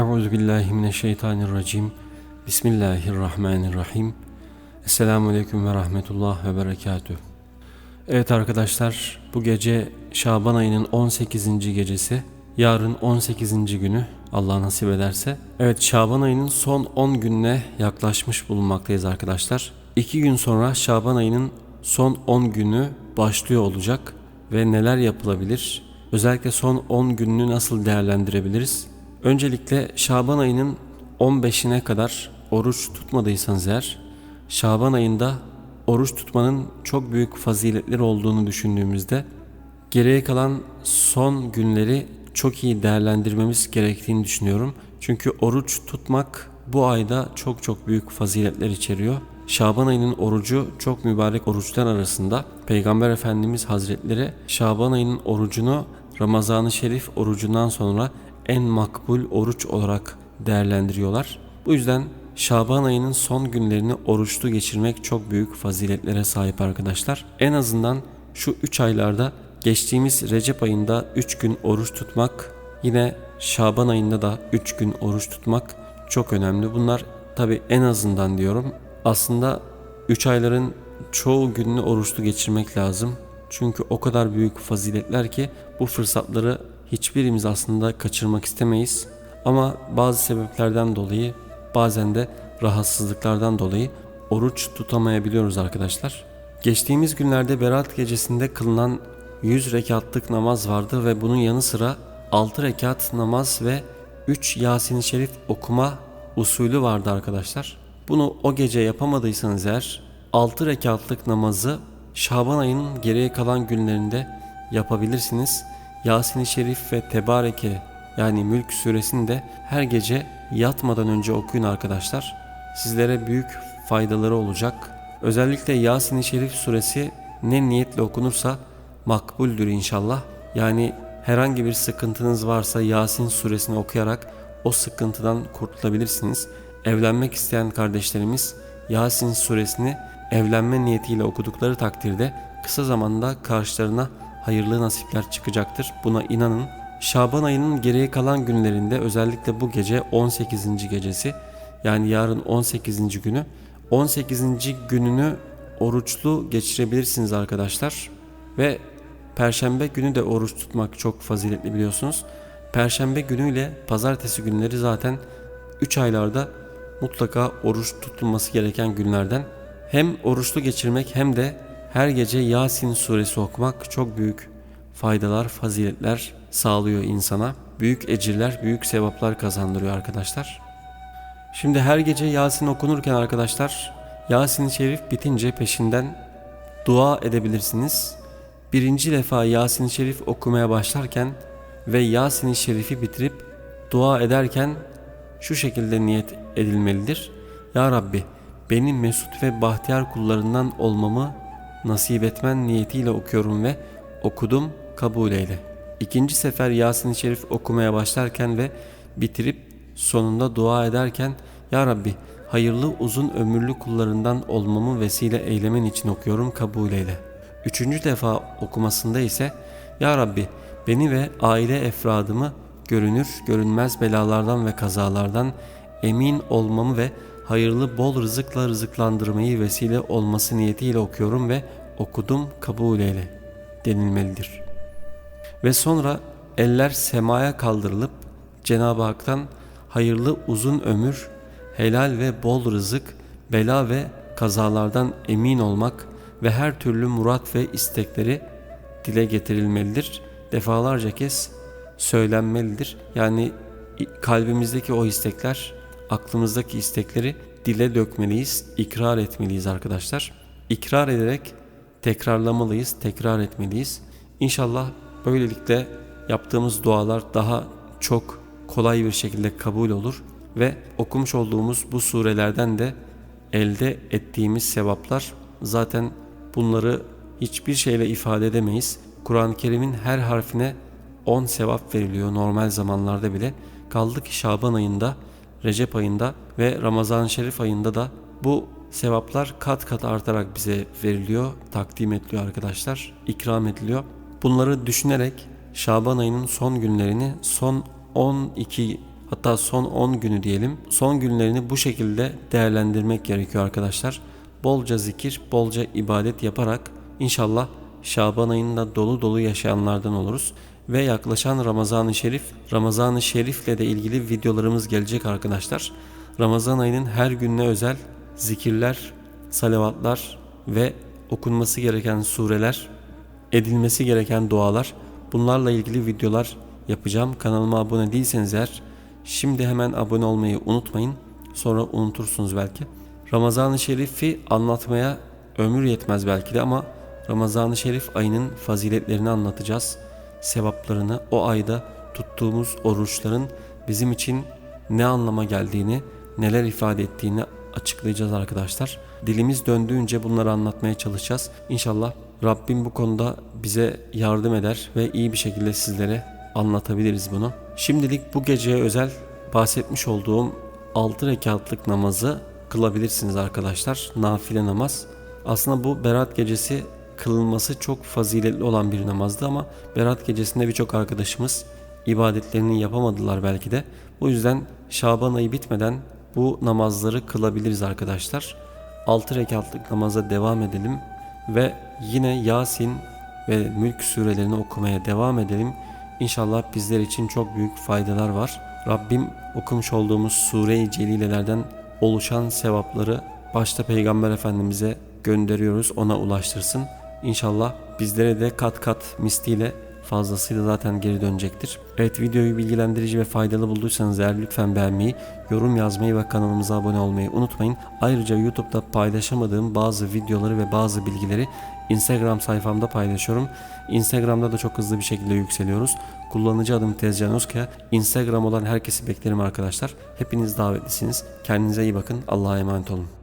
Euzu billahi mineşşeytanirracim. Bismillahirrahmanirrahim. Esselamu aleyküm ve rahmetullah ve berekatüh. Evet arkadaşlar, bu gece Şaban ayının 18. gecesi. Yarın 18. günü Allah nasip ederse. Evet Şaban ayının son 10 gününe yaklaşmış bulunmaktayız arkadaşlar. 2 gün sonra Şaban ayının son 10 günü başlıyor olacak ve neler yapılabilir? Özellikle son 10 gününü nasıl değerlendirebiliriz? Öncelikle Şaban ayının 15'ine kadar oruç tutmadıysanız eğer Şaban ayında oruç tutmanın çok büyük faziletleri olduğunu düşündüğümüzde geriye kalan son günleri çok iyi değerlendirmemiz gerektiğini düşünüyorum. Çünkü oruç tutmak bu ayda çok çok büyük faziletler içeriyor. Şaban ayının orucu çok mübarek oruçlar arasında. Peygamber Efendimiz Hazretleri Şaban ayının orucunu Ramazan-ı Şerif orucundan sonra en makbul oruç olarak değerlendiriyorlar. Bu yüzden Şaban ayının son günlerini oruçlu geçirmek çok büyük faziletlere sahip arkadaşlar. En azından şu 3 aylarda geçtiğimiz Recep ayında 3 gün oruç tutmak, yine Şaban ayında da 3 gün oruç tutmak çok önemli. Bunlar tabi en azından diyorum. Aslında 3 ayların çoğu gününü oruçlu geçirmek lazım. Çünkü o kadar büyük faziletler ki bu fırsatları hiçbirimiz aslında kaçırmak istemeyiz. Ama bazı sebeplerden dolayı bazen de rahatsızlıklardan dolayı oruç tutamayabiliyoruz arkadaşlar. Geçtiğimiz günlerde Berat gecesinde kılınan 100 rekatlık namaz vardı ve bunun yanı sıra 6 rekat namaz ve 3 Yasin-i Şerif okuma usulü vardı arkadaşlar. Bunu o gece yapamadıysanız eğer 6 rekatlık namazı Şaban ayının geriye kalan günlerinde yapabilirsiniz. Yasin-i Şerif ve Tebareke yani Mülk suresini de her gece yatmadan önce okuyun arkadaşlar. Sizlere büyük faydaları olacak. Özellikle Yasin-i Şerif suresi ne niyetle okunursa makbuldür inşallah. Yani herhangi bir sıkıntınız varsa Yasin suresini okuyarak o sıkıntıdan kurtulabilirsiniz. Evlenmek isteyen kardeşlerimiz Yasin suresini evlenme niyetiyle okudukları takdirde kısa zamanda karşılarına hayırlı nasipler çıkacaktır. Buna inanın. Şaban ayının geriye kalan günlerinde özellikle bu gece 18. gecesi yani yarın 18. günü 18. gününü oruçlu geçirebilirsiniz arkadaşlar. Ve perşembe günü de oruç tutmak çok faziletli biliyorsunuz. Perşembe günüyle pazartesi günleri zaten 3 aylarda mutlaka oruç tutulması gereken günlerden. Hem oruçlu geçirmek hem de her gece Yasin suresi okumak çok büyük faydalar, faziletler sağlıyor insana. Büyük ecirler, büyük sevaplar kazandırıyor arkadaşlar. Şimdi her gece Yasin okunurken arkadaşlar Yasin-i Şerif bitince peşinden dua edebilirsiniz. Birinci defa Yasin-i Şerif okumaya başlarken ve Yasin-i Şerif'i bitirip dua ederken şu şekilde niyet edilmelidir. Ya Rabbi benim mesut ve bahtiyar kullarından olmamı nasip etmen niyetiyle okuyorum ve okudum kabul eyle. İkinci sefer Yasin-i Şerif okumaya başlarken ve bitirip sonunda dua ederken Ya Rabbi hayırlı uzun ömürlü kullarından olmamı vesile eylemen için okuyorum kabul eyle. Üçüncü defa okumasında ise Ya Rabbi beni ve aile efradımı görünür görünmez belalardan ve kazalardan emin olmamı ve hayırlı bol rızıkla rızıklandırmayı vesile olması niyetiyle okuyorum ve okudum kabul eyle denilmelidir. Ve sonra eller semaya kaldırılıp Cenab-ı Hak'tan hayırlı uzun ömür, helal ve bol rızık, bela ve kazalardan emin olmak ve her türlü murat ve istekleri dile getirilmelidir. Defalarca kez söylenmelidir. Yani kalbimizdeki o istekler, aklımızdaki istekleri dile dökmeliyiz, ikrar etmeliyiz arkadaşlar. İkrar ederek tekrarlamalıyız, tekrar etmeliyiz. İnşallah böylelikle yaptığımız dualar daha çok kolay bir şekilde kabul olur ve okumuş olduğumuz bu surelerden de elde ettiğimiz sevaplar zaten bunları hiçbir şeyle ifade edemeyiz. Kur'an-ı Kerim'in her harfine 10 sevap veriliyor normal zamanlarda bile. Kaldı ki Şaban ayında, Recep ayında ve Ramazan-ı Şerif ayında da bu sevaplar kat kat artarak bize veriliyor, takdim ediliyor arkadaşlar, ikram ediliyor. Bunları düşünerek Şaban ayının son günlerini, son 12 hatta son 10 günü diyelim. Son günlerini bu şekilde değerlendirmek gerekiyor arkadaşlar. Bolca zikir, bolca ibadet yaparak inşallah Şaban ayında dolu dolu yaşayanlardan oluruz. Ve yaklaşan Ramazan-ı Şerif, Ramazan-ı Şerif'le de ilgili videolarımız gelecek arkadaşlar. Ramazan ayının her gününe özel zikirler, salavatlar ve okunması gereken sureler, edilmesi gereken dualar bunlarla ilgili videolar yapacağım. Kanalıma abone değilseniz eğer şimdi hemen abone olmayı unutmayın. Sonra unutursunuz belki. Ramazan-ı Şerif'i anlatmaya ömür yetmez belki de ama Ramazan-ı Şerif ayının faziletlerini anlatacağız. Sevaplarını, o ayda tuttuğumuz oruçların bizim için ne anlama geldiğini, neler ifade ettiğini açıklayacağız arkadaşlar. Dilimiz döndüğünce bunları anlatmaya çalışacağız. İnşallah Rabbim bu konuda bize yardım eder ve iyi bir şekilde sizlere anlatabiliriz bunu. Şimdilik bu geceye özel bahsetmiş olduğum 6 rekatlık namazı kılabilirsiniz arkadaşlar. Nafile namaz. Aslında bu Berat gecesi kılınması çok faziletli olan bir namazdı ama Berat gecesinde birçok arkadaşımız ibadetlerini yapamadılar belki de. Bu yüzden Şaban ayı bitmeden bu namazları kılabiliriz arkadaşlar. 6 rekatlık namaza devam edelim ve yine Yasin ve Mülk surelerini okumaya devam edelim. İnşallah bizler için çok büyük faydalar var. Rabbim okumuş olduğumuz sure-i celilelerden oluşan sevapları başta Peygamber Efendimiz'e gönderiyoruz ona ulaştırsın. İnşallah bizlere de kat kat misliyle fazlasıyla zaten geri dönecektir. Evet videoyu bilgilendirici ve faydalı bulduysanız eğer lütfen beğenmeyi, yorum yazmayı ve kanalımıza abone olmayı unutmayın. Ayrıca YouTube'da paylaşamadığım bazı videoları ve bazı bilgileri Instagram sayfamda paylaşıyorum. Instagram'da da çok hızlı bir şekilde yükseliyoruz. Kullanıcı adım Tezcan Özkaya. Instagram olan herkesi beklerim arkadaşlar. Hepiniz davetlisiniz. Kendinize iyi bakın. Allah'a emanet olun.